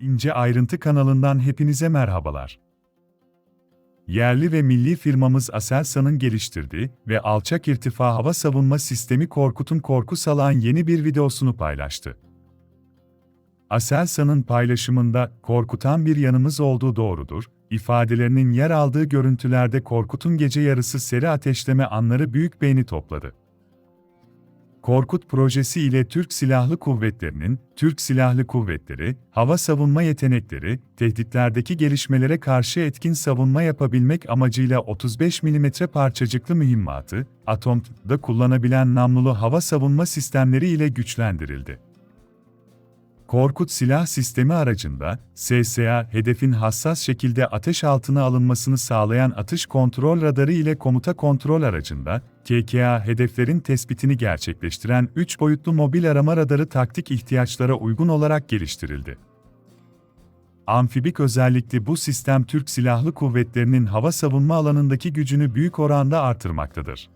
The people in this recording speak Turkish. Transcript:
İnce Ayrıntı kanalından hepinize merhabalar. Yerli ve milli firmamız Aselsan'ın geliştirdiği ve alçak irtifa hava savunma sistemi Korkut'un korku salan yeni bir videosunu paylaştı. Aselsan'ın paylaşımında korkutan bir yanımız olduğu doğrudur, ifadelerinin yer aldığı görüntülerde Korkut'un gece yarısı seri ateşleme anları büyük beğeni topladı. Korkut projesi ile Türk Silahlı Kuvvetleri'nin, Türk Silahlı Kuvvetleri, hava savunma yetenekleri, tehditlerdeki gelişmelere karşı etkin savunma yapabilmek amacıyla 35 mm parçacıklı mühimmatı, Atom'da kullanabilen namlulu hava savunma sistemleri ile güçlendirildi. Korkut silah sistemi aracında, SSA, hedefin hassas şekilde ateş altına alınmasını sağlayan atış kontrol radarı ile komuta kontrol aracında, KKA hedeflerin tespitini gerçekleştiren 3 boyutlu mobil arama radarı taktik ihtiyaçlara uygun olarak geliştirildi. Amfibik özellikli bu sistem Türk Silahlı Kuvvetleri'nin hava savunma alanındaki gücünü büyük oranda artırmaktadır.